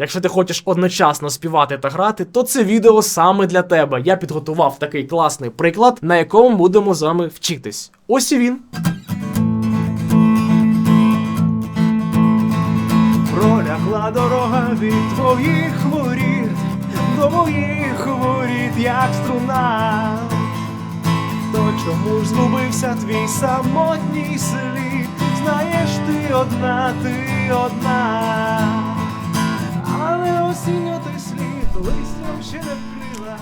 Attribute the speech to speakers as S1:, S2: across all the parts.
S1: Якщо ти хочеш одночасно співати та грати, то це відео саме для тебе. Я підготував такий класний приклад, на якому будемо з вами вчитись. Ось і він.
S2: Пролягла дорога від твоїх воріт до моїх воріт, як струна. То чому ж згубився твій самотній слід? Знаєш, ти одна, ти одна, але осінню ти слід листям ще не вкрила.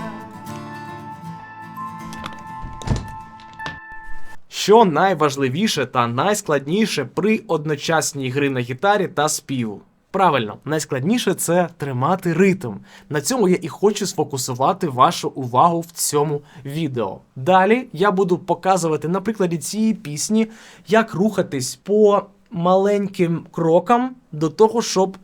S1: Що найважливіше та найскладніше при одночасній гри на гітарі та співу? Правильно, найскладніше це тримати ритм. На цьому я і хочу сфокусувати вашу увагу в цьому відео. Далі я буду показувати на прикладі цієї пісні, як рухатись по маленьким крокам до того, щоб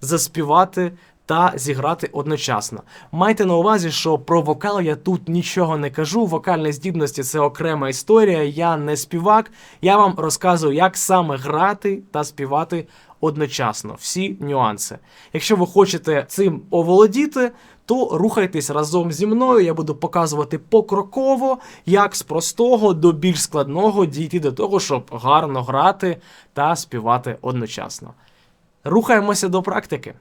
S1: заспівати та зіграти одночасно. Майте на увазі, що про вокал я тут нічого не кажу. Вокальні здібності це окрема історія. Я не співак. Я вам розказую, як саме грати та співати одночасно. Всі нюанси. Якщо ви хочете цим оволодіти, то рухайтесь разом зі мною. Я буду показувати покроково, як з простого до більш складного дійти до того, щоб гарно грати та співати одночасно. Рухаємося до практики.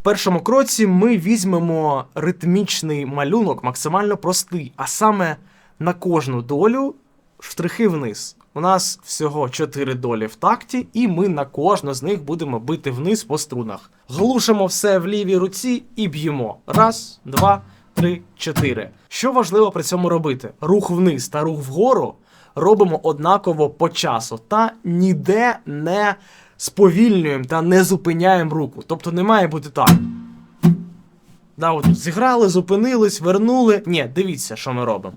S1: В першому кроці ми візьмемо ритмічний малюнок, максимально простий, а саме на кожну долю штрихи вниз. У нас всього 4 долі в такті, і ми на кожну з них будемо бити вниз по струнах. Глушимо все в лівій руці і б'ємо. Раз, два, три, чотири. Що важливо при цьому робити? Рух вниз та рух вгору робимо однаково по часу та ніде не сповільнюємо та не зупиняємо руку. Тобто не має бути так. Да, от зіграли, зупинились, вернули. Ні, дивіться, що ми робимо.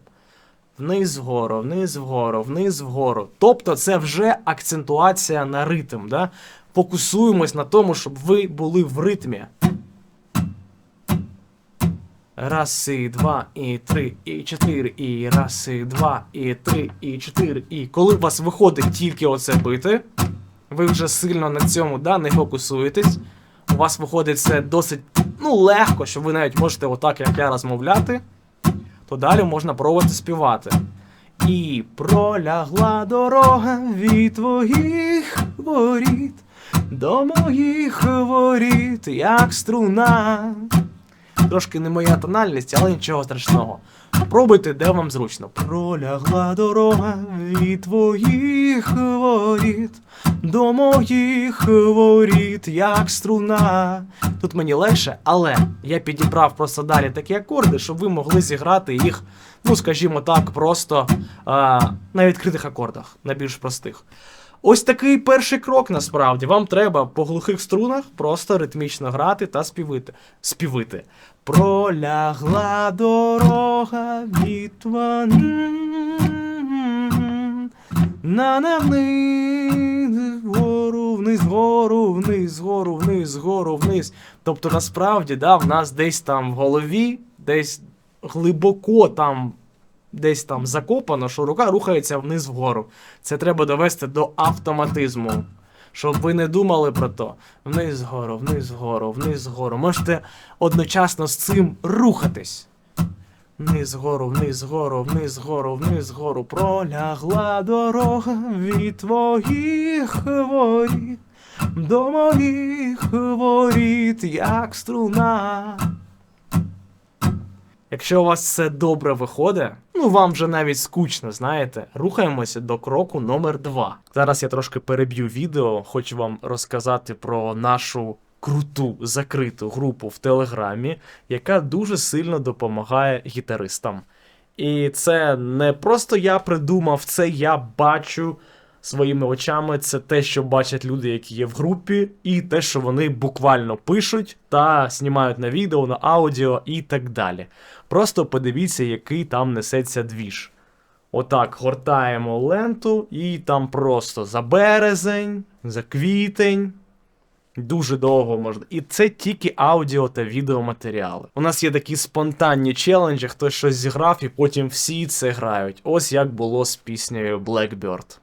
S1: Вниз вгору, вниз вгору, вниз вгору. Тобто це вже акцентуація на ритм. Да? Фокусуємось на тому, щоб ви були в ритмі. Раз, і два, і три, і чотири, і раз, і два, і три, і чотири. І коли у вас виходить тільки оце бити, ви вже сильно на цьому да, не фокусуєтесь. У вас виходить це досить ну, легко, що ви навіть можете отак, як я розмовляти, то далі можна пробувати співати. І пролягла дорога від твоїх воріт до моїх воріт, як струна. Трошки не моя тональність, але нічого страшного. Пробуйте, де вам зручно. Пролягла дорога від твоїх воріт до моїх воріт, як струна. Тут мені легше, але я підібрав просто далі такі акорди, щоб ви могли зіграти їх, ну скажімо так, просто а, на відкритих акордах, на більш простих. Ось такий перший крок насправді. Вам треба по глухих струнах просто ритмічно грати та співити. співити. Пролягла дорога від тван. На на вниз, вгору, вниз, вгору, вниз, вгору, вниз, вгору, вниз. Тобто, насправді, да, в нас десь там в голові, десь глибоко там десь там закопано, що рука рухається вниз вгору. Це треба довести до автоматизму. Щоб ви не думали про то. Вниз вгору, вниз вгору, вниз вгору. Можете одночасно з цим рухатись. Вниз вгору, вниз вгору, вниз вгору, вниз вгору. Пролягла дорога від твоїх воріт до моїх воріт, як струна. Якщо у вас все добре виходить, ну вам вже навіть скучно, знаєте, рухаємося до кроку номер 2 Зараз я трошки переб'ю відео, хочу вам розказати про нашу круту закриту групу в Телеграмі, яка дуже сильно допомагає гітаристам. І це не просто я придумав, це я бачу своїми очами. Це те, що бачать люди, які є в групі, і те, що вони буквально пишуть та знімають на відео, на аудіо і так далі. Просто подивіться, який там несеться двіж. Отак гортаємо ленту, і там просто за березень, за квітень. Дуже довго можна. І це тільки аудіо та відеоматеріали. У нас є такі спонтанні челенджі, хтось щось зіграв, і потім всі це грають. Ось як було з піснею Blackbird.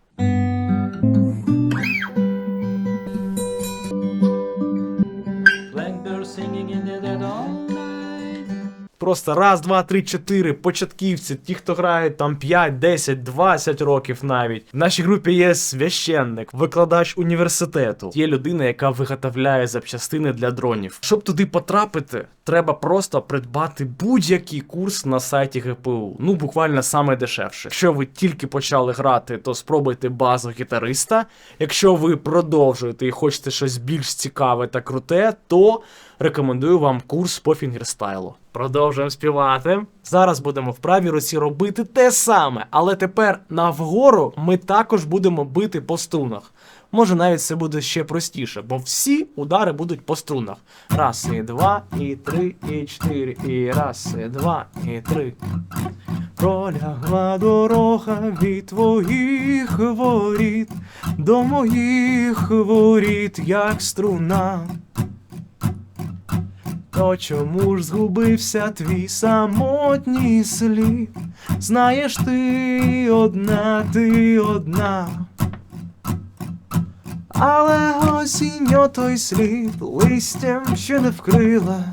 S1: Просто раз, два, три, чотири, початківці, ті, хто грають там 5, 10, 20 років навіть. В нашій групі є священник, викладач університету. Є людина, яка виготовляє запчастини для дронів. Щоб туди потрапити, треба просто придбати будь-який курс на сайті ГПУ. Ну, буквально саме дешевше. Якщо ви тільки почали грати, то спробуйте базу гітариста. Якщо ви продовжуєте і хочете щось більш цікаве та круте, то рекомендую вам курс по фінгерстайлу. Продовжуємо співати. Зараз будемо в правій руці робити те саме, але тепер на вгору ми також будемо бити по струнах. Може навіть це буде ще простіше, бо всі удари будуть по струнах. Раз, і два, і три, і чотири, і раз, і два, і три.
S2: Пролягла дорога від твоїх воріт до моїх воріт, як струна. То чому ж згубився твій самотній слід? Знаєш, ти одна, ти одна. Але осінь той слід листям ще не вкрила,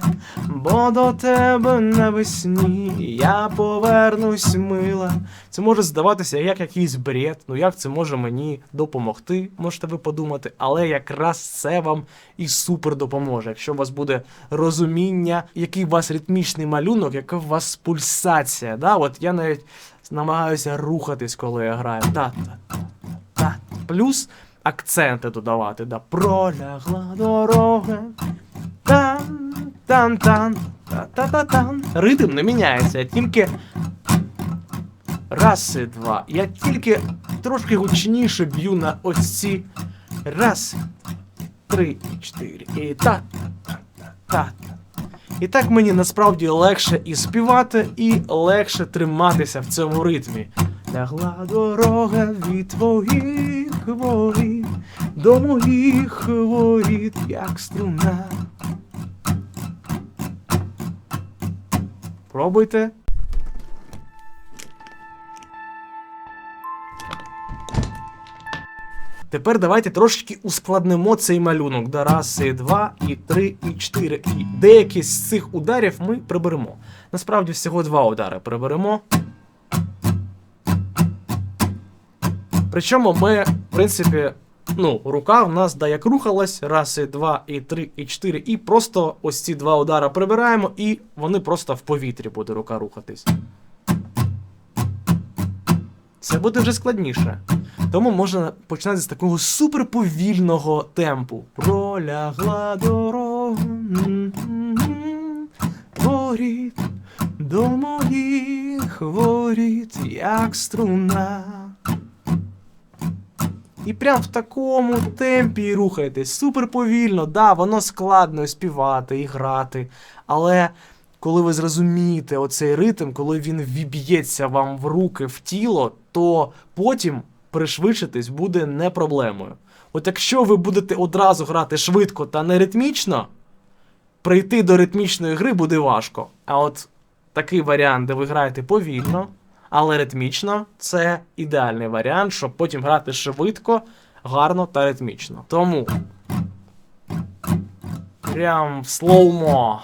S2: бо до тебе навесні я повернусь мила.
S1: Це може здаватися як якийсь бред, ну як це може мені допомогти, можете ви подумати, але якраз це вам і супер допоможе. Якщо у вас буде розуміння, який у вас ритмічний малюнок, яка у вас пульсація. Да? От я навіть намагаюся рухатись, коли я граю. Та, та, та, та. Плюс акценти додавати. Да.
S2: Пролягла дорога. Там, там, там, та-та-та-там.
S1: Ритм не міняється, тільки раз і два. Я тільки трошки гучніше б'ю на ось ці раз, три, чотири. І та, та, та, та. І так мені насправді легше і співати, і легше триматися в цьому ритмі.
S2: Лягла дорога від твоїх воріт до моїх воріт, як струна.
S1: Пробуйте. Тепер давайте трошечки ускладнимо цей малюнок. Да, раз, і два, і три, і чотири. І деякі з цих ударів ми приберемо. Насправді всього два удари приберемо. Причому ми, в принципі, ну, рука в нас да як рухалась, раз, і два, і три, і чотири, і просто ось ці два удари прибираємо, і вони просто в повітрі буде рука рухатись. Це буде вже складніше. Тому можна починати з такого суперповільного темпу.
S2: Пролягла дорога воріт до моїх воріт, як струна.
S1: І прям в такому темпі рухайтесь, супер повільно. Да, воно складно співати, і грати. Але коли ви зрозумієте оцей ритм, коли він віб'ється вам в руки, в тіло, то потім пришвидшитись буде не проблемою. От якщо ви будете одразу грати швидко та не ритмічно, прийти до ритмічної гри буде важко. А от такий варіант, де ви граєте повільно, але ритмічно, це ідеальний варіант, щоб потім грати швидко, гарно та ритмічно. Тому прям слоумо.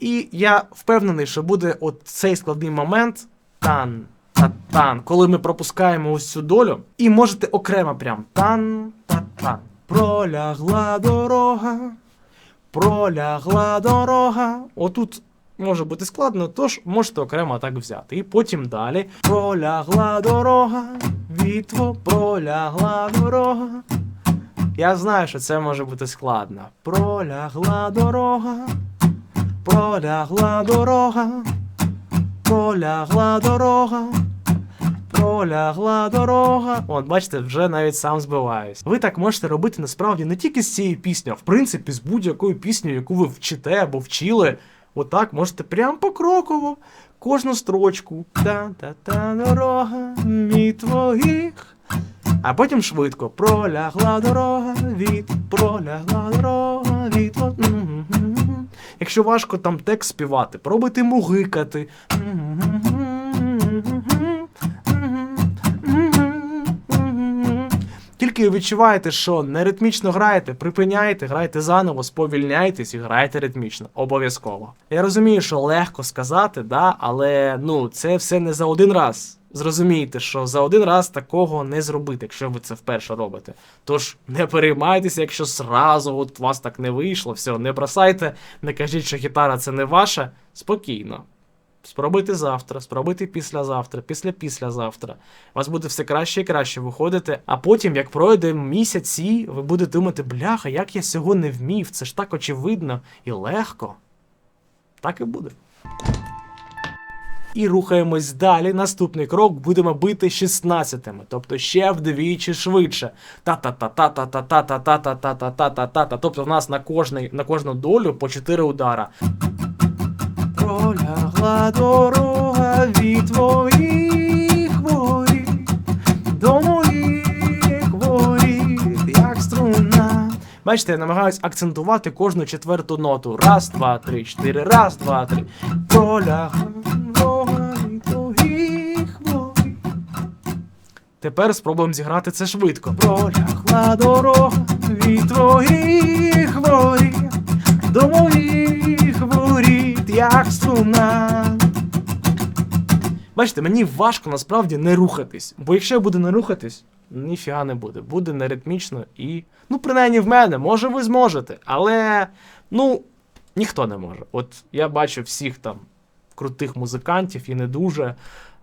S1: І я впевнений, що буде от цей складний момент тан. Та тан, коли ми пропускаємо ось цю долю, і можете окремо прям тан та тан.
S2: Пролягла дорога, пролягла дорога.
S1: Отут може бути складно, тож можете окремо так взяти. І потім далі.
S2: Пролягла дорога, вітво, пролягла дорога.
S1: Я знаю, що це може бути складно.
S2: Пролягла дорога, пролягла дорога, пролягла дорога, пролягла дорога.
S1: От, бачите, вже навіть сам збиваюсь. Ви так можете робити насправді не тільки з цією піснею, а в принципі з будь-якою піснею, яку ви вчите або вчили. Отак можете прям покроково кожну строчку.
S2: Та-та-та дорога від твоїх.
S1: А потім швидко.
S2: Пролягла дорога від, пролягла дорога від.
S1: Якщо важко там текст співати, пробуйте мугикати. Тільки відчуваєте, що не ритмічно граєте, припиняйте, грайте заново, сповільняйтесь і грайте ритмічно. Обов'язково. Я розумію, що легко сказати, да, але ну це все не за один раз. Зрозумійте, що за один раз такого не зробити, якщо ви це вперше робите. Тож не переймайтеся, якщо зразу от вас так не вийшло, все, не бросайте, не кажіть, що гітара це не ваша. Спокійно. Спробуйте завтра, спробуйте післязавтра, після післязавтра. У вас буде все краще і краще виходити. А потім, як пройде місяці, ви будете думати, бляха, як я цього не вмів, це ж так очевидно і легко. Так і буде. І рухаємось далі. Наступний крок будемо бити 16-ми, тобто ще вдвічі швидше. Та-та-та-та-та-та-та-та-та-та-та-та-та-та. Тобто в нас на кожну долю по 4 удара.
S2: Пролягла дорога від твоїх воріт до моїх воріт, як струна.
S1: Бачите, я намагаюсь акцентувати кожну четверту ноту. Раз, два, три, чотири, раз, два, три.
S2: Пролягла дорога від твоїх.
S1: Тепер спробуємо зіграти це швидко.
S2: Пролягла дорога від твоїх воріт до моїх як струна.
S1: Бачите, мені важко насправді не рухатись. Бо якщо я буду не рухатись, ніфіга не буде. Буде неритмічно і. Ну, принаймні в мене, може, ви зможете. Але ну, ніхто не може. От я бачу всіх там крутих музикантів і не дуже.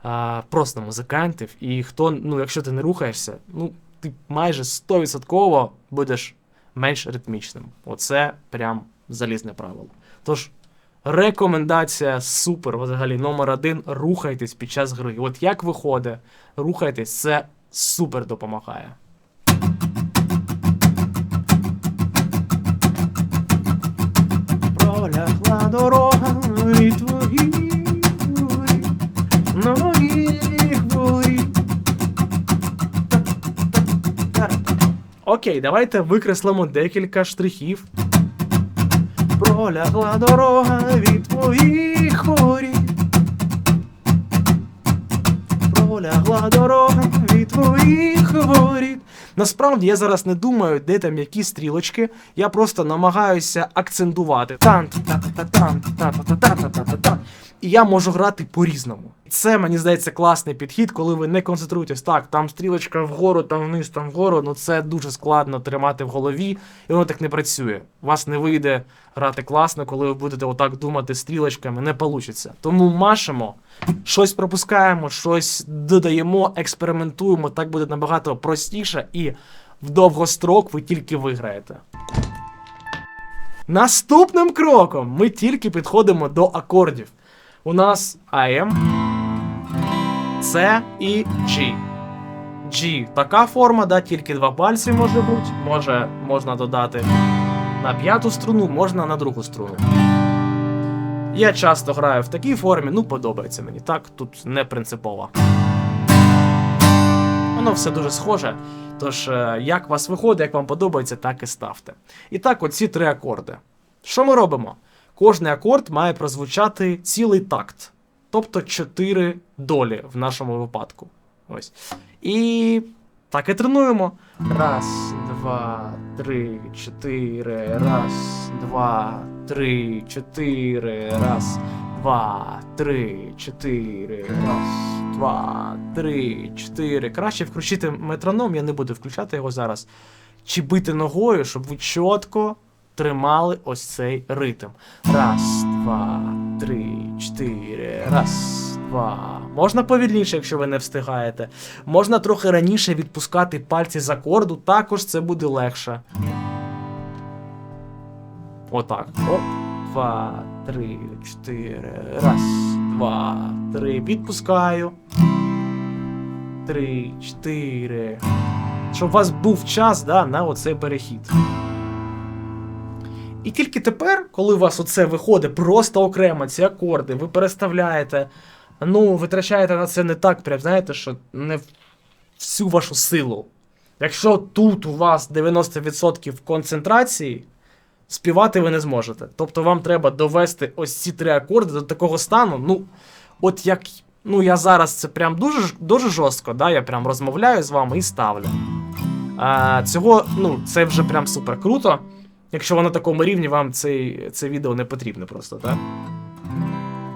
S1: А, просто музикантів, і хто, ну, якщо ти не рухаєшся, ну, ти майже 100% будеш менш ритмічним. Оце прям залізне правило. Тож, рекомендація супер, взагалі, номер один, рухайтесь під час гри. От як виходить, рухайтесь, це супер допомагає.
S2: Пролягла дорога твоїх воріт, на моїх воріт.
S1: Окей, давайте викреслимо декілька штрихів
S2: полягла дорога від твоїх воріт. Полягла дорога від твоїх воріт.
S1: Насправді я зараз не думаю, де там які стрілочки. Я просто намагаюся акцентувати. Тан-та-та-та-тан, та-та-та-та-та-та-та. І я можу грати по-різному. Це мені здається класний підхід, коли ви не концентруєтесь. Так, там стрілочка вгору, там вниз, там вгору. Ну це дуже складно тримати в голові, і воно так не працює. У вас не вийде грати класно, коли ви будете отак думати стрілочками, не вийде. Тому машемо, щось пропускаємо, щось додаємо, експериментуємо. Так буде набагато простіше, і в довгострок ви тільки виграєте. Наступним кроком ми тільки підходимо до акордів. У нас AM, C і G. G така форма, да, тільки два пальці може бути. Може, можна додати на п'яту струну, можна на другу струну. Я часто граю в такій формі, ну подобається мені. Так, тут не принципово. Воно все дуже схоже. Тож, е, як вас виходить, як вам подобається, так і ставте. І так, оці три акорди. Що ми робимо? Кожний акорд має прозвучати цілий такт, тобто 4 долі в нашому випадку. Ось. І так і тренуємо. Раз, два, три, чотири. Раз, два, три, чотири. Раз, два, три, чотири. Раз, два, три, чотири. Краще включити метроном, я не буду включати його зараз. Чи бити ногою, щоб ви чітко тримали ось цей ритм. Раз, два, три, чотири. Раз, два. Можна повільніше, якщо ви не встигаєте. Можна трохи раніше відпускати пальці з акорду, також це буде легше. Отак. Оп. Два, три, чотири. Раз, два, три. Відпускаю. Три, чотири. Щоб у вас був час да, на оцей перехід. І тільки тепер, коли у вас оце виходить просто окремо, ці акорди, ви переставляєте, ну, витрачаєте на це не так, прям, знаєте, що не всю вашу силу. Якщо тут у вас 90% концентрації, співати ви не зможете. Тобто вам треба довести ось ці три акорди до такого стану. Ну, от як. Ну, я зараз це прям дуже, дуже жорстко, да, я прям розмовляю з вами і ставлю. А, цього, ну, це вже прям супер круто. Якщо ви на такому рівні, вам цей, це відео не потрібно просто, так?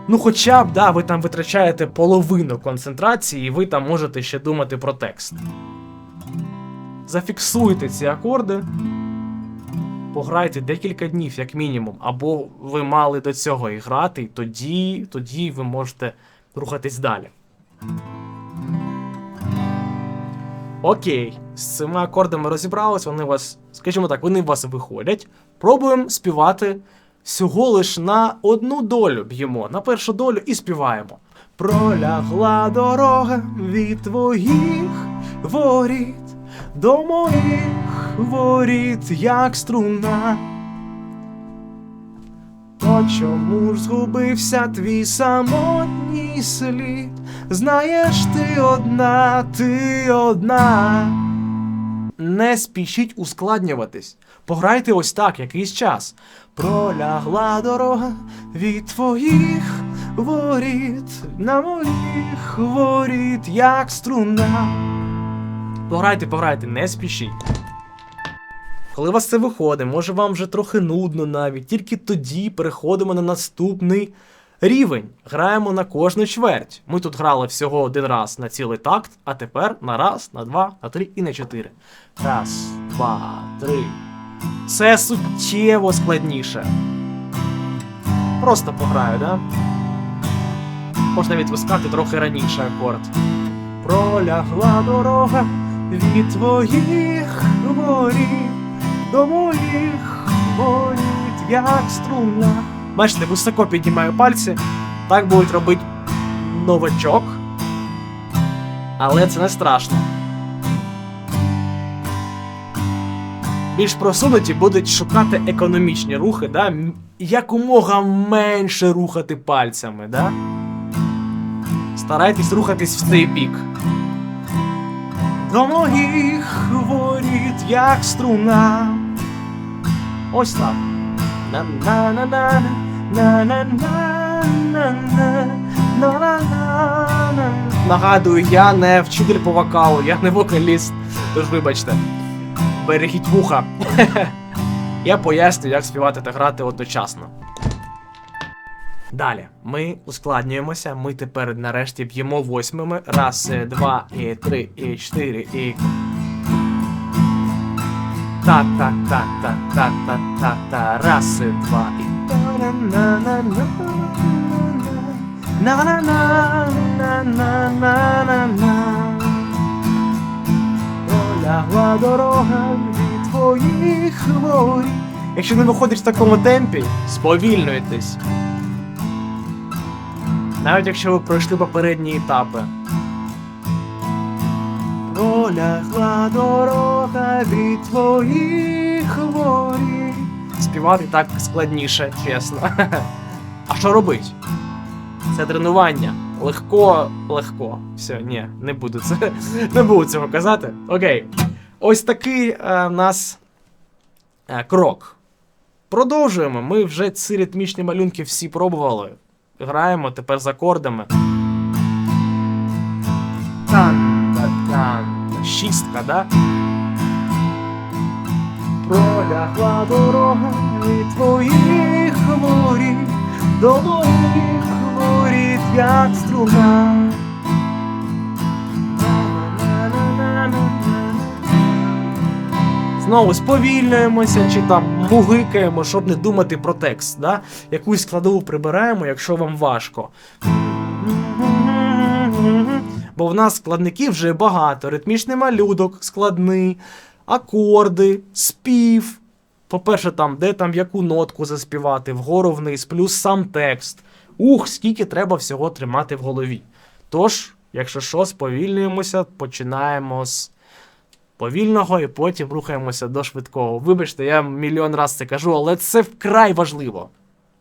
S1: Ну, хоча б, да, ви там витрачаєте половину концентрації, і ви там можете ще думати про текст. Зафіксуйте ці акорди. Пограйте декілька днів, як мінімум, або ви мали до цього і грати, і тоді, тоді ви можете рухатись далі. Окей, з цими акордами розібрались, вони вас, скажімо так, вони вас виходять. Пробуємо співати всього лиш на одну долю б'ємо, на першу долю і співаємо.
S2: Пролягла дорога від твоїх воріт до моїх воріт, як струна. То чому ж згубився твій самотній слід? Знаєш, ти одна, ти одна.
S1: Не спішіть ускладнюватись. Пограйте ось так якийсь час.
S2: Пролягла дорога від твоїх воріт, на моїх воріт, як струна.
S1: Пограйте, пограйте, не спішіть. Коли у вас це виходить, може вам вже трохи нудно навіть, тільки тоді переходимо на наступний рівень. Граємо на кожну чверть. Ми тут грали всього один раз на цілий такт, а тепер на раз, на два, на три і на чотири. Раз, два, три. Це суттєво складніше. Просто пограю, да? Можна відпускати трохи раніше акорд.
S2: Пролягла дорога від твоїх воріт до моїх воріт, як струна.
S1: Бачите, високо піднімаю пальці. Так будуть робити новачок. Але це не страшно. Більш просунуті будуть шукати економічні рухи, да? якомога менше рухати пальцями, да? Старайтесь рухатись в цей бік.
S2: До моїх воріт, як струна.
S1: Ось так.
S2: На-на-на-на, на-на-на-на-на, на-на-на-на.
S1: Нагадую, я не вчитель по вокалу, я не вокаліст. Тож вибачте. Берегіть вуха. я поясню, як співати та грати одночасно. Далі ми ускладнюємося. Ми тепер нарешті б'ємо восьмими. Раз, два, і три, і чотири, і. Та та та та та та та та раз, е, два і.
S2: На-на-на-на-на-на-на-на. Пролягла дорога від твоїх воріт.
S1: Якщо не виходить в такому темпі, сповільнюйтесь. Навіть якщо ви пройшли попередні етапи.
S2: Пролягла дорога від твоїх воріт.
S1: Співати так складніше, чесно. А що робить? Це тренування. Легко, легко. Все, ні, не буду це. Не буду цього казати. Окей. Ось такий е, в нас е, крок. Продовжуємо. Ми вже ці ритмічні малюнки всі пробували. Граємо тепер з акордами. Шістка, да?
S2: Пролягла дорога від твоїх воріт до моїх воріт, як струна.
S1: Знову сповільнюємося чи там мугикаємо, щоб не думати про текст. Да? Якусь складову прибираємо, якщо вам важко. Бо в нас складників вже багато. Ритмічний малюдок, складний, акорди, спів. По-перше, там, де там яку нотку заспівати, вгору вниз, плюс сам текст. Ух, скільки треба всього тримати в голові. Тож, якщо що, сповільнюємося, починаємо з повільного і потім рухаємося до швидкого. Вибачте, я мільйон раз це кажу, але це вкрай важливо.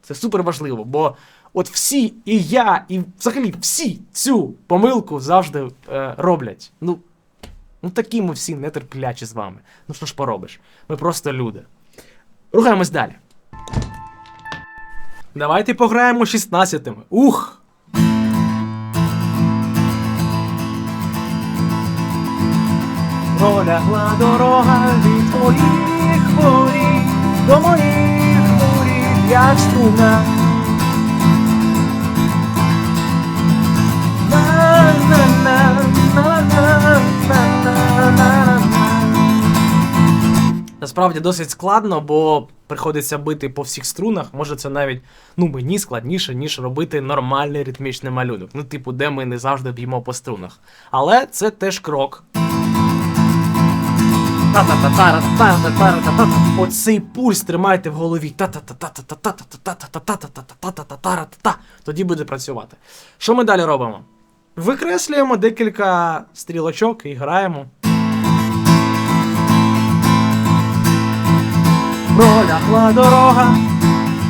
S1: Це супер важливо, бо от всі, і я, і взагалі всі цю помилку завжди е, роблять. Ну, ну такі ми всі нетерплячі з вами. Ну що ж поробиш? Ми просто люди. Рухаємось далі. Давайте пограємо 16-ми. Ух!
S2: пролягла дорога від твоїх воріт до моїх воріт, як струна.
S1: насправді досить складно, бо приходиться бити по всіх струнах. Може це навіть ну мені складніше, ніж робити нормальний ритмічний малюнок. Ну, типу, де ми не завжди б'ємо по струнах. Але це теж крок. Оцей пульс тримайте в голові. Тоді буде працювати. Що ми далі робимо? Викреслюємо декілька стрілочок і граємо.
S2: Пролягла дорога,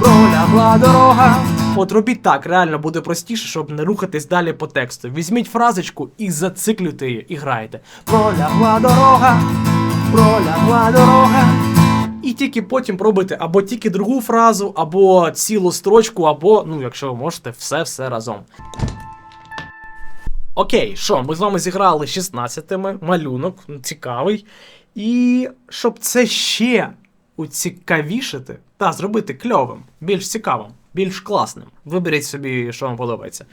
S2: пролягла дорога.
S1: От робіть так, реально буде простіше, щоб не рухатись далі по тексту. Візьміть фразочку і зациклюйте її і грайте.
S2: Пролягла дорога, пролягла дорога.
S1: І тільки потім пробуйте або тільки другу фразу, або цілу строчку, або, ну, якщо ви можете, все-все разом. Окей, що, ми з вами зіграли 16-ми, малюнок, ну, цікавий. І щоб це ще уцікавішити та зробити кльовим, більш цікавим, більш класним. Виберіть собі, що вам подобається.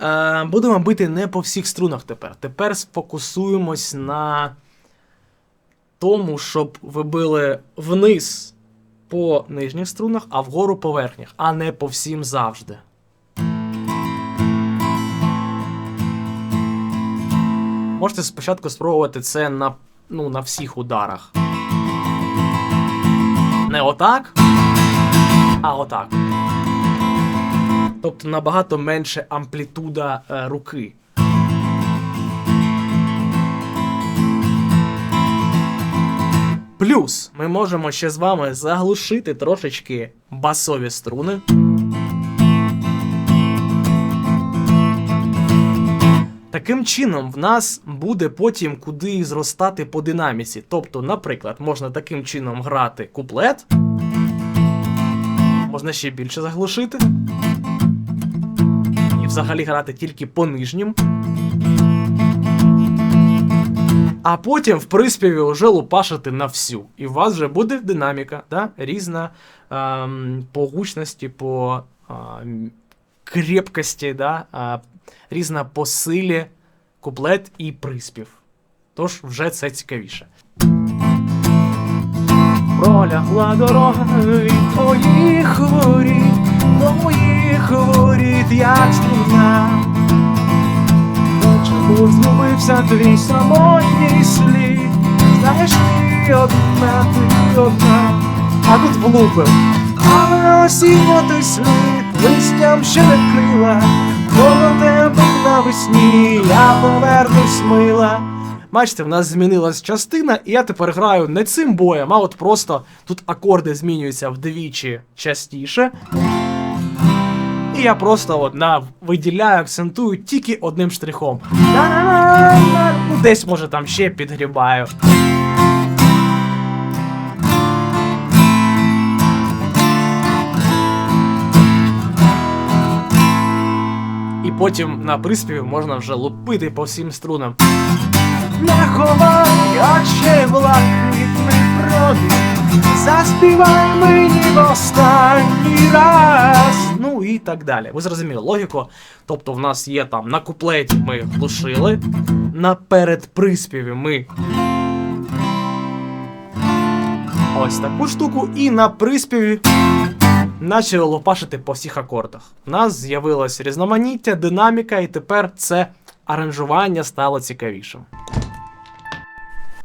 S1: Е, будемо бити не по всіх струнах тепер. Тепер сфокусуємось на тому, щоб ви били вниз по нижніх струнах, а вгору по верхніх, а не по всім завжди. Можете спочатку спробувати це на, ну, на всіх ударах. Не отак, а отак. Тобто набагато менше амплітуда е, руки. Плюс ми можемо ще з вами заглушити трошечки басові струни. Таким чином, в нас буде потім куди зростати по динаміці. Тобто, наприклад, можна таким чином грати куплет. Можна ще більше заглушити. І взагалі грати тільки по нижнім. А потім в приспіві вже лупашити на всю. І у вас вже буде динаміка, да? різна ем, по гучності, по ем, крепкості, да? Різна по силі, куплет і приспів. Тож вже це цікавіше.
S2: Пролягла дорога від твоїх воріт до моїх воріт, як струна. Та Чому згубився твій самотній слід? Знаєш, ти одна, ти одна,
S1: А тут влупив.
S2: а осіння той слід листям ще не вкрила, бо до тебе навесні я повернусь мила.
S1: Бачите, в нас змінилась частина, і я тепер граю не цим боєм, а от просто тут акорди змінюються вдвічі частіше. І я просто от на виділяю, акцентую тільки одним штрихом. Десь може там ще підгрібаю. Потім на приспіві можна вже лупити по всім струнам.
S2: Не ховай очей блакитний пробіг, заспівай мені в останній раз.
S1: Ну і так далі. Ви зрозуміли логіку. Тобто, в нас є там на куплеті ми глушили, на передприспіві ми. Ось таку штуку, і на приспіві почали лопашити по всіх акордах. У нас з'явилось різноманіття, динаміка, і тепер це аранжування стало цікавішим.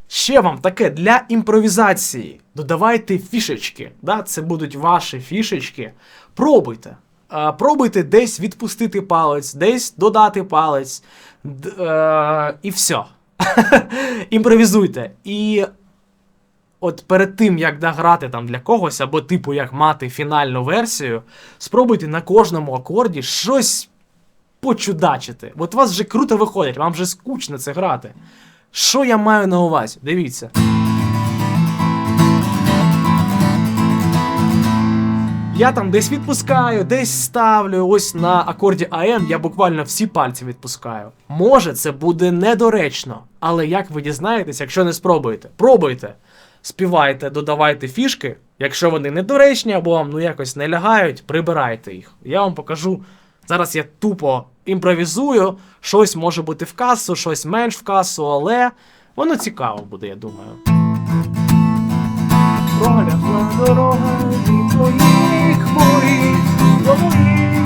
S1: Ще вам таке для імпровізації. Додавайте фішечки. Да? Це будуть ваші фішечки. Пробуйте. А, пробуйте десь відпустити палець, десь додати палець. Д- е, і все. Імпровізуйте. І от перед тим, як дограти там для когось, або типу як мати фінальну версію, спробуйте на кожному акорді щось почудачити. От у вас вже круто виходить, вам вже скучно це грати. Що я маю на увазі? Дивіться. Я там десь відпускаю, десь ставлю. Ось на акорді АМ я буквально всі пальці відпускаю. Може, це буде недоречно, але як ви дізнаєтесь, якщо не спробуєте? Пробуйте. Співайте, додавайте фішки. Якщо вони недоречні або вам ну якось не лягають, прибирайте їх. Я вам покажу. Зараз я тупо імпровізую, щось може бути в касу, щось менш в касу, але воно цікаво буде, я думаю.
S2: Пролягла дорога від твоїх воріт до моїх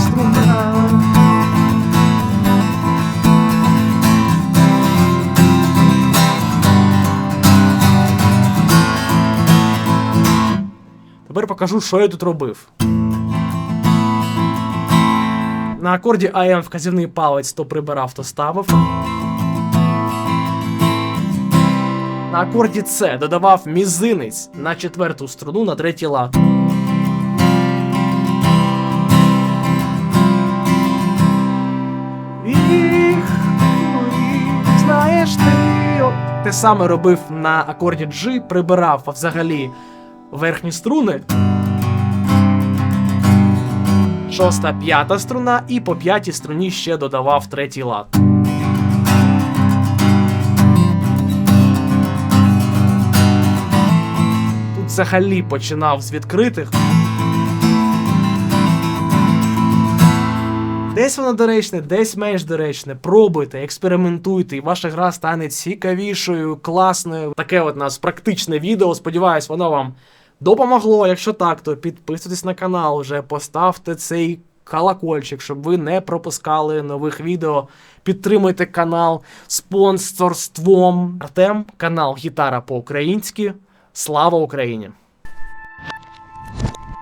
S2: струна.
S1: Тепер покажу, що я тут робив. На акорді АМ вказівний палець то прибирав, то ставив. На акорді С додавав мізинець на четверту струну на третій лад.
S2: Знаєш ти,
S1: Те саме робив на акорді G, прибирав взагалі верхні струни. Шоста, п'ята струна, і по п'ятій струні ще додавав третій лад. Тут взагалі починав з відкритих. Десь воно доречне, десь менш доречне. Пробуйте, експериментуйте, і ваша гра стане цікавішою, класною. Таке от у нас практичне відео. Сподіваюсь, воно вам допомогло. Якщо так, то підписуйтесь на канал, вже поставте цей колокольчик, щоб ви не пропускали нових відео. Підтримуйте канал спонсорством. Артем, канал Гітара по-українськи. Слава Україні!